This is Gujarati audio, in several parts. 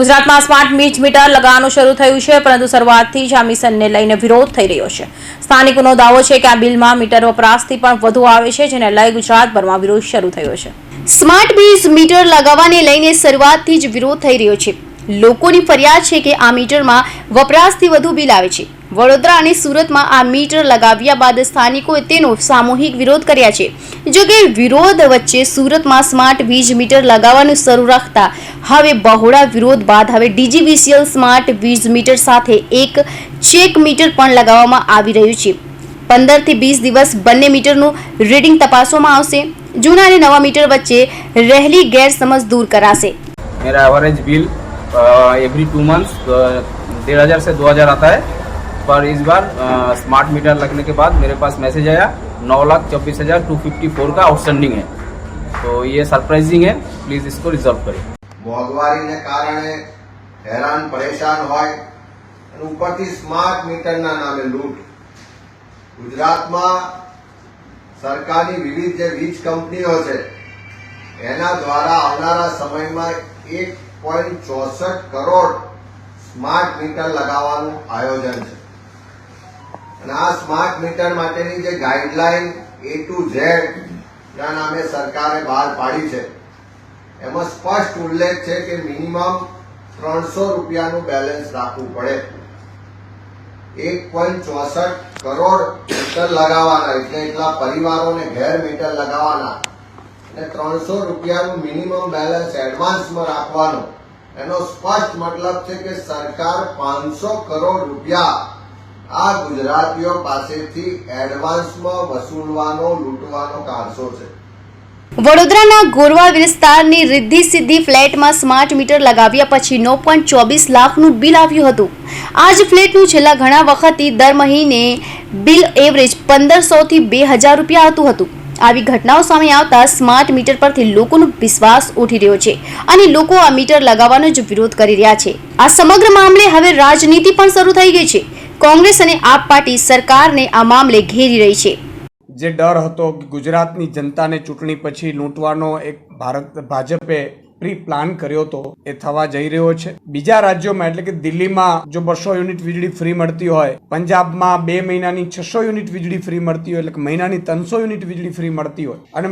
ગુજરાતમાં સ્માર્ટ મીચ મીટર લગાવવાનું શરૂ થયું છે, પરંતુ શરૂઆતથી જ આ મિશનને લઈને વિરોધ થઈ રહ્યો છે. સ્થાનિકોનો દાવો છે કે આ બિલમાં મીટર વપરાશથી પણ વધુ આવે છે, જેને લઈ ગુજરાતભરમાં વિરોધ શરૂ થયો છે. સ્માર્ટ વીજ મીટર લગાવવાને લઈને શરૂઆતથી જ વિરોધ થઈ રહ્યો છે. લોકોની ફરિયાદ છે કે આ મીટરમાં વપરાશથી વધુ બિલ આવે છે. વડોદરા અને સુરતમાં આ મીટર લગાવ્યા બાદ સ્થાનિકોએ તેનો સામૂહિક વિરોધ કર્યા છે જો કે વિરોધ વચ્ચે સુરતમાં સ્માર્ટ વીજ મીટર લગાવવાનું શરૂ રાખતા હવે બહોળા વિરોધ બાદ હવે ડીજીવીસીએલ સ્માર્ટ વીજ મીટર સાથે એક ચેક મીટર પણ લગાવવામાં આવી રહ્યું છે પંદરથી વીસ દિવસ બંને મીટરનું રીડિંગ તપાસવામાં આવશે જૂના અને નવા મીટર વચ્ચે રહેલી ગેરસમજ દૂર કરાશે मेरा average bill every two months डेढ़ हज़ार से दो हज़ार आता है पर इस बार स्मार्ट मीटर लगने के बाद मेरे पास मैसेज आया नौ लाख चौबीस हज़ार टू फिफ्टी फोर का आउटस्टैंडिंग है तो ये सरप्राइजिंग है प्लीज़ इसको रिजॉल्व करें મોંઘવારીને કારણે હેરાન પરેશાન હોય અને ઉપરથી સ્માર્ટ મીટરના નામે લૂંટ ગુજરાતમાં સરકારની વિવિધ જે વીજ કંપનીઓ છે એના દ્વારા આવનારા સમયમાં એક પોઈન્ટ ચોસઠ કરોડ સ્માર્ટ મીટર લગાવવાનું આયોજન છે અને આ સ્માર્ટ મીટર માટેની જે ગાઈડલાઈન એ ટુ ઝેડ ના નામે સરકારે બહાર પાડી છે, એમાં સ્પષ્ટ ઉલ્લેખ છે કે મિનિમમ ત્રણસો રૂપિયાનું બેલેન્સ રાખવું પડે. એક પોઈન્ટ ચોસઠ કરોડ મીટર લગાવવાના, એટલે એટલા પરિવારોને ઘેર મીટર લગાવવાના. અને ત્રણસો રૂપિયાનું મિનિમમ બેલેન્સ એડવાન્સમાં રાખવાનું. એનો સ્પષ્ટ મતલબ છે કે સરકાર પાંચસો કરોડ રૂપિયા આ ગુજરાતીઓ પાસેથી એડવાન્સમાં વસૂલવાનો, લૂંટવાનો કારસો છે. વડોદરાના ગોરવા વિસ્તારની રિદ્ધિ સિદ્ધિ ફ્લેટમાં સ્માર્ટ મીટર લગાવ્યા પછી નવ પોઈન્ટ ચોવીસ લાખનું બિલ આવ્યું હતું. આ જ ફ્લેટનું છેલ્લા ઘણા વખતથી દર મહિને બિલ એવરેજ પંદરસોથી બે હજાર રૂપિયા આવતું હતું. આવી ઘટનાઓ સામે આવતા સ્માર્ટ મીટર પરથી લોકોનો વિશ્વાસ ઉઠી રહ્યો છે અને લોકો આ મીટર લગાવવાનો જ વિરોધ કરી રહ્યા છે. આ સમગ્ર મામલે હવે રાજનીતિ પણ શરૂ થઈ ગઈ છે. કોંગ્રેસ અને આપ પાર્ટી સરકારને આ મામલે ઘેરી રહી છે. જે ડર હતો ગુજરાતની જનતાને ચૂંટણી પછી લૂંટવાનો એક ભારત, ભાજપે પ્રી પ્લાન કર્યો હતો એ થવા જઈ રહ્યો છે. બીજા રાજ્યોમાં, એટલે કે દિલ્હીમાં જો બસો યુનિટ વીજળી ફ્રી મળતી હોય, પંજાબમાં બે મહિનાની છસો યુનિટ વીજળી ફ્રી મળતી હોય, એટલે કે મહિનાની ત્રણસો યુનિટ વીજળી ફ્રી મળતી હોય, અને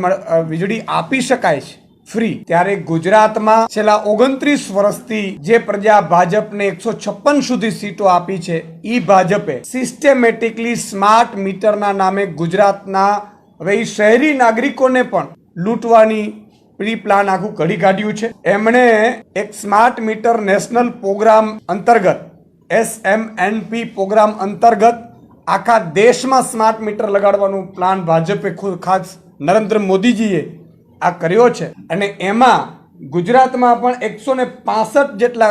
વીજળી આપી શકાય છે ફ્રી ત્યારે ગુજરાતમાં છેલ્લા ઓગણત્રીસ વર્ષથી જે પ્રજા ભાજપને એકસો છપ્પન સુધી સીટો આપી છે એ ભાજપે સિસ્ટેમેટિકલી સ્માર્ટ મીટરના નામે ગુજરાતના હવે એ શહેરી નાગરિકોને પણ લૂંટવાની પ્રી પ્લાન આખું ઘડી કાઢ્યું છે. એમણે એક સ્માર્ટ મીટર નેશનલ પ્રોગ્રામ અંતર્ગત S M N P programme અંતર્ગત આખા દેશમાં સ્માર્ટ મીટર લગાડવાનું પ્લાન ભાજપે ખુદ ખાસ નરેન્દ્ર મોદીજીએ આ કર્યો છે. અને એમાં ગુજરાતમાં પણ એકસો ને પાસઠ જેટલા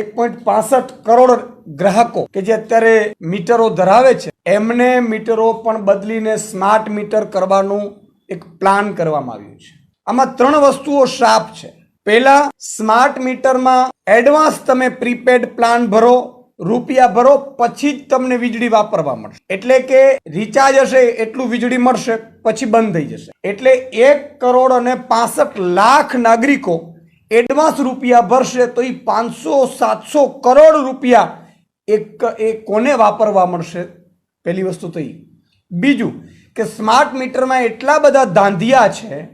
એક પોઈન્ટ પાસઠ કરોડ ગ્રાહકો કે જે અત્યારે મીટરો ધરાવે છે, એમને મીટરો પણ બદલીને સ્માર્ટ મીટર કરવાનું એક પ્લાન કરવામાં આવ્યું છે. આમાં ત્રણ વસ્તુઓ શાપ છે. પહેલા, સ્માર્ટ મીટરમાં એડવાન્સ તમે પ્રીપેડ પ્લાન ભરો રૂપિયા ભરો, પછી જ તમને વીજળી વાપરવા મળશે. એટલે કે રિચાર્જ હશે, એટલું વીજળી મળશે, પછી બંધ થઈ જશે. એટલે એક કરોડ અને પાસઠ લાખ નાગરિકો એડવાન્સ રૂપિયા ભરશે, તો એ પાંચસો, સાતસો કરોડ રૂપિયા એક એ કોને વાપરવા મળશે? પહેલી વસ્તુ તો એ બીજું કે સ્માર્ટ મીટરમાં એટલા બધા ધાંધિયા છે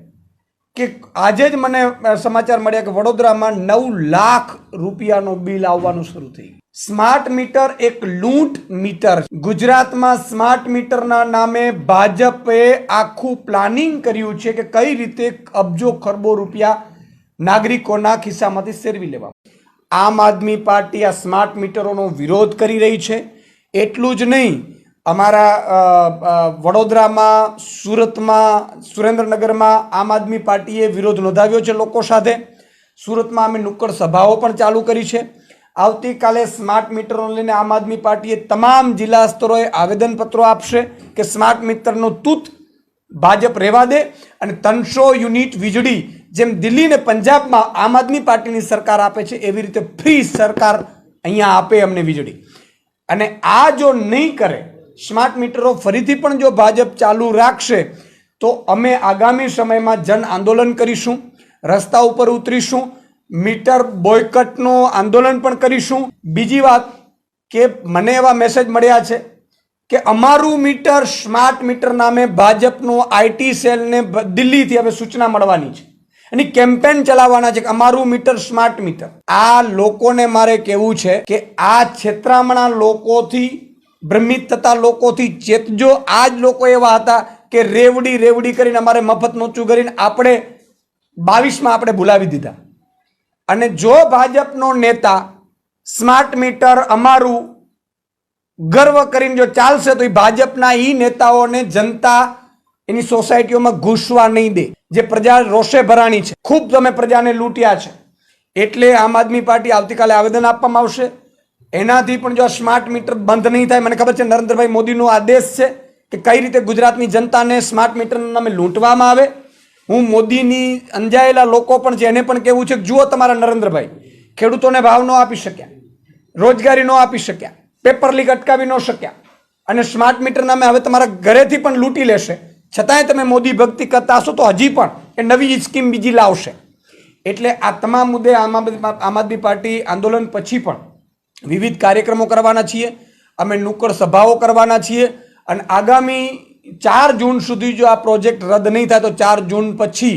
કે આજે જ મને સમાચાર મળ્યા કે વડોદરામાં નવ લાખ રૂપિયાનો બિલ આવવાનું શરૂ થઈ સ્માર્ટ મીટર એક લૂંટ મીટર. ગુજરાતમાં સ્માર્ટ મીટરના નામે ભાજપે આખું પ્લાનિંગ કર્યું છે કે કઈ રીતે અબજો ખરબો રૂપિયા નાગરિકોના ખિસ્સામાંથી સેરવી લેવા. આમ આદમી પાર્ટી આ સ્માર્ટ મીટરોનો વિરોધ કરી રહી છે. એટલું જ નહીં અમારા વડોદરામાં, સુરતમાં, સુરેન્દ્રનગરમાં આમ આદમી પાર્ટીએ વિરોધ નોંધાવ્યો છે લોકો સાથે. સુરતમાં અમે નુક્કડ સભાઓ પણ ચાલુ કરી છે. આવતીકાલે સ્માર્ટ મીટરો લઈને આમ આદમી પાર્ટીએ તમામ જિલ્લા સ્તરોએ આવેદનપત્રો આપશે કે સ્માર્ટ મીટરનો તૂત ભાજપ રહેવા દે અને ત્રણસો યુનિટ વીજળી જેમ દિલ્હી ને પંજાબમાં આમ આદમી પાર્ટીની સરકાર આપે છે એવી રીતે ફ્રી સરકાર અહીંયા આપે અમને વીજળી. અને આ જો નહીં કરે સ્માર્ટ મીટરો ફરીથી પણ જો ભાજપ ચાલુ રાખશે, તો અમે આગામી સમયમાં જન આંદોલન કરીશું, રસ્તા ઉપર ઉતરીશું, મીટર બોયકટનું આંદોલન પણ કરીશું. બીજી વાત કે મને એવા મેસેજ મળ્યા છે કે અમારું મીટર સ્માર્ટ મીટર નામે ભાજપનું આઈટી સેલને દિલ્હીથી હવે સૂચના મળવાની છે. એની કેમ્પેન ચલાવવાના છે અમારું મીટર સ્માર્ટ મીટર. આ લોકોને મારે કહેવું છે કે આ છેતરામણા લોકોથી ભ્રમિત થતા લોકોથી ચેતજો આ જ લોકો એવા હતા કે રેવડી રેવડી કરીને અમારે મફત નોચું કરીને આપણે બાવીસમાં આપણે ભૂલાવી દીધા. અને જો ભાજપનો નેતા સ્માર્ટ મીટર અમારું ગર્વ કરીને જો ચાલશે, તો એ ભાજપના એ નેતાઓને જનતા એની સોસાયટીઓમાં ઘૂસવા નહીં દે. જે પ્રજા રોષે ભરાણી છે. ખૂબ તમે પ્રજાને લૂંટ્યા છે. એટલે આમ આદમી પાર્ટી આવતીકાલે આવેદન આપવામાં આવશે. એનાથી પણ જો સ્માર્ટ મીટર બંધ નહીં થાય, મને ખબર છે નરેન્દ્રભાઈ મોદીનો આદેશ છે કે કઈ રીતે ગુજરાતની જનતાને સ્માર્ટ મીટરના નામે લૂંટવામાં આવે. હું મોદીની અંજાયેલા લોકો પણ છે, એને પણ કહેવું છે કે જુઓ તમારા નરેન્દ્રભાઈ, ખેડૂતોને ભાવ ન આપી શક્યા, રોજગારી ન આપી શક્યા પેપર લીક અટકાવી ન શક્યા અને સ્માર્ટ મીટર નામે હવે તમારા ઘરેથી પણ લૂંટી લેશે. છતાંય તમે મોદી ભક્તિ કરતા હશો તો હજી પણ એ નવી સ્કીમ બીજી લાવશે. એટલે આ તમામ મુદ્દે આમ આમ આદમી પાર્ટી આંદોલન પછી પણ વિવિધ કાર્યક્રમો કરવાના છીએ, અમે નુક્કડ સભાઓ કરવાના છીએ અને આગામી ચાર જૂન સુધી જો આ પ્રોજેક્ટ રદ નહીં થાય તો ચાર જૂન પછી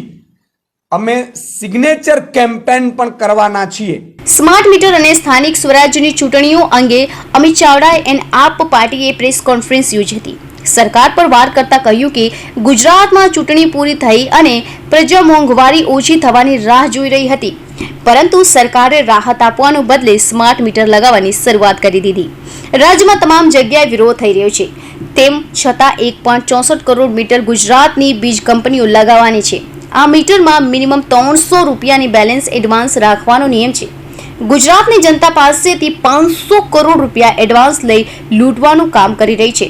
અમે સિગ્નેચર કેમ્પેન પણ કરવાના છીએ. સ્માર્ટ મીટર અને સ્થાનિક સ્વરાજ્યની ચૂંટણીઓ અંગે અમિત ચાવડા એન આપ પાર્ટીએ પ્રેસ કોન્ફરન્સ યોજી હતી. સરકાર પર વાર કરતા કહ્યું કે ગુજરાતમાં ચૂંટણી પૂરી થઈ અને પ્રજા મોંઘવારી ઓછી થવાની રાહ જોઈ રહી હતી. પરંતુ સરકારે રાહત આપવાનું બદલે સ્માર્ટ મીટર લગાવવાની શરૂઆત કરી દીધી. રાજ્યમાં તમામ જગ્યાએ વિરોધ થઈ રહ્યો છે. તેમ છતાં એક ચોસઠ કરોડ મીટર ગુજરાતની બીજ કંપનીઓ લગાવવાની છે. આ મીટરમાં મિનિમમ ત્રણસો રૂપિયાની બેલેન્સ એડવાન્સ રાખવાનો નિયમ છે. ગુજરાતની જનતા પાસેથી પાંચસો કરોડ રૂપિયા એડવાન્સ લઈ લૂંટવાનું કામ કરી રહી છે.